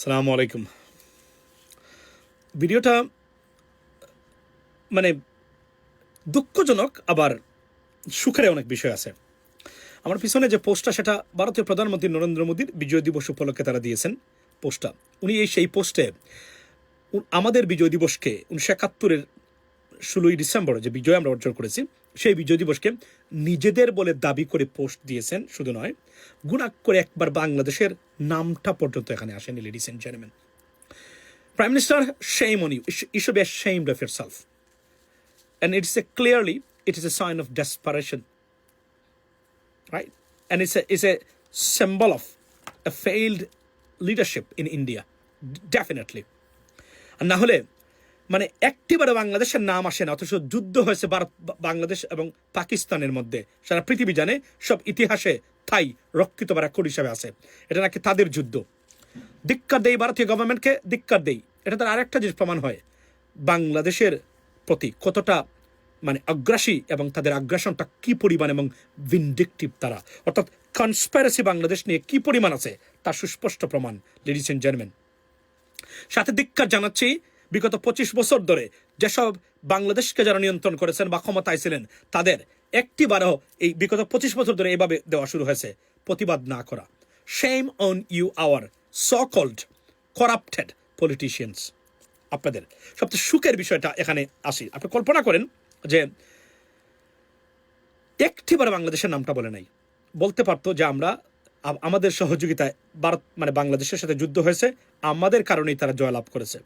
সালাম আলাইকুম। ভিডিওটা মানে দুঃখজনক, আবার সুখের অনেক বিষয় আছে। আমার পিছনে যে পোস্টটা, সেটা ভারতীয় প্রধানমন্ত্রী নরেন্দ্র মোদীর বিজয় দিবস উপলক্ষে তারা দিয়েছেন পোস্টটা। উনি এই সেই পোস্টে আমাদের বিজয় দিবসকে উনিশশো একাত্তরের ষোলোই ডিসেম্বর যে বিজয় আমরা অর্জন করেছি, সেই বিজয় দিবসকে নিজেদের বলে দাবি করে পোস্ট দিয়েছেন, শুধু নয়, গুণাক করে একবার বাংলাদেশের নামটা পর্যন্ত এখানে আসেনি ladies and gentleman prime minister shame on you a be shame of yourself and it's a clearly it is a sign of desperation right and it's a is a symbol of a failed leadership in India definitely আর না হলে মানে একটিবারে বাংলাদেশের নাম আসে না, অথচ যুদ্ধ হয়েছে ভারত বাংলাদেশ এবং পাকিস্তানের মধ্যে। সারা পৃথিবী জানে সব ইতিহাসে থাই রক্ষিত বা রেকর্ড হিসাবে আছে। এটা নাকি তাদের যুদ্ধ। ধিক্কার দেই ভারতীয় গভর্নমেন্টকে ধিক্কার দেই। এটা তার আরেকটা জিনিস প্রমাণ হয়। বাংলাদেশের প্রতি কতটা মানে আগ্রাসী এবং তাদের আগ্রাসনটা কি পরিমাণ এবং ভিনডিকটিভ তারা। অর্থাৎ কনস্পাইরেসি বাংলাদেশ নিয়ে কি পরিমাণ আছে, তার সুস্পষ্ট প্রমাণ লেডিস এন্ড জেন্টলম্যান সাথে ধিক্কার জানাচ্ছি বিগত পঁচিশ বছর ধরে যেসব বাংলাদেশকে যারা নিয়ন্ত্রণ করেছেন বা ক্ষমতায় ছিলেন, তাদের একটি একটিবারও এই বিগত পঁচিশ বছর ধরে এভাবে দেওয়া শুরু হয়েছে, প্রতিবাদ না করা। Shame on you our so called corrupted politicians আপনাদের সবচেয়ে সুখের বিষয়টা এখানে আসি। আপনি কল্পনা করেন যে একটিবার বাংলাদেশের নামটা বলে নাই। বলতে পারতো যে আমরা আমাদের সহযোগিতায় ভারত মানে বাংলাদেশের সাথে যুদ্ধ হয়েছে, আমাদের কারণেই তারা জয়লাভ করেছে।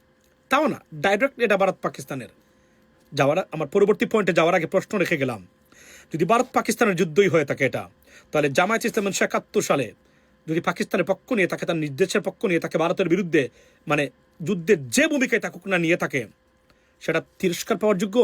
তাও না ডাইরেক্ট এটা ভারত পাকিস্তানের। যাওয়ার আমার পরবর্তী পয়েন্টে যাওয়ার আগে প্রশ্ন রেখে গেলাম। যদি ভারত পাকিস্তানের যুদ্ধই হয়ে থাকে এটা, তাহলে জামায়াত ইসলাম উনিশশো একাত্তর সালে যদি পাকিস্তানের পক্ষ নিয়ে থাকে, তার নির্দেশের পক্ষ নিয়ে থাকে, ভারতের বিরুদ্ধে মানে যুদ্ধের যে ভূমিকায় থাকুক না নিয়ে থাকে, সেটা তিরস্কার পাওয়ার যোগ্য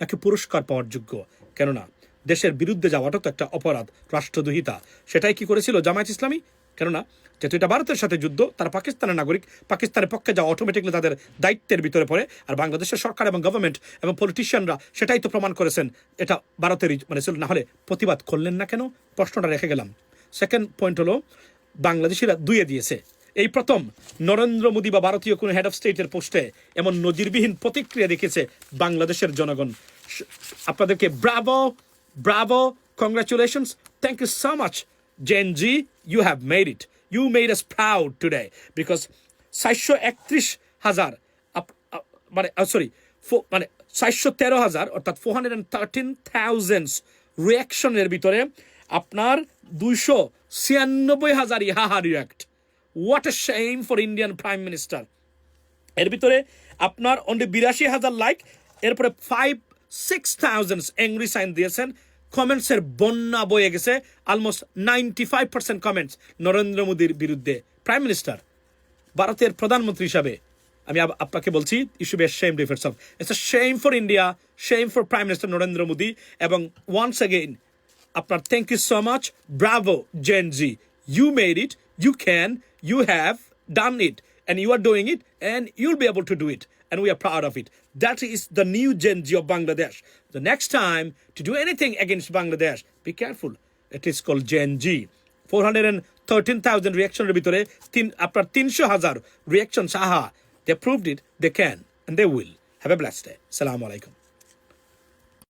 নাকি পুরস্কার পাওয়ার যোগ্য? কেননা, দেশের বিরুদ্ধে যাওয়াটা তো একটা অপরাধ, রাষ্ট্রদ্রোহিতা। সেটাই কি করেছিল জামায়াত ইসলামী? কেননা, যেহেতু এটা ভারতের সাথে যুদ্ধ, তারা পাকিস্তানের নাগরিক, পাকিস্তানের পক্ষে যাওয়া অটোমেটিকলি তাদের দায়িত্বের ভিতরে পড়ে। আর বাংলাদেশের সরকার এবং গভর্নমেন্ট এবং পলিটিশিয়ানরা সেটাই তো প্রমাণ করেছেন। এটা ভারতেরই মানে ছিল না হলে প্রতিবাদ করলেন না কেন? প্রশ্নটা রেখে গেলাম। সেকেন্ড পয়েন্ট হলো, বাংলাদেশিরা দুয়ে দিয়েছে। এই প্রথম নরেন্দ্র মোদী বা ভারতীয় কোনো হেড অফ স্টেটের পোস্টে এমন নজিরবিহীন প্রতিক্রিয়া দেখেছে বাংলাদেশের জনগণ। আপনাদেরকে bravo bravo congratulations thank you so much Gen Z you have made it you made us proud today because চারশো একত্রিশ হাজার মানে সরি মানে চারশো তেরো হাজার, অর্থাৎ four hundred and thirteen thousands রিয়াকশনের ভিতরে আপনার দুইশো ছিয়ানব্বই হাজার ইহাহা react what a shame for Indian prime minister এর ভিতরে আপনার অনলি বিরাশি হাজার লাইক এরপরে five six thousand angry sign দিয়েছেন কমেন্টসের বন্যা বয়ে গেছে almost ninety five percent comments Narendra মোদীর বিরুদ্ধে। প্রাইম মিনিস্টার ভারতের প্রধানমন্ত্রী হিসাবে, আমি আপনাকে বলছি issue be shame differs of it's shame for India shame for prime minister Narendra Modi, এবং ওয়ান্স অ্যাগেইন আপনার thank you so much bravo Gen Z you made it you can you have done it and you are doing it, and you'll be able to do it. And we are proud of it that is the new gen z of bangladesh the next time to do anything against bangladesh be careful it is called gen g 413,000 রিয়াকশনের ভিতরে তিন আপনার তিনশো হাজার reaction সাহা they proved it they can and they will have a blessed day Assalamu আলাইকুম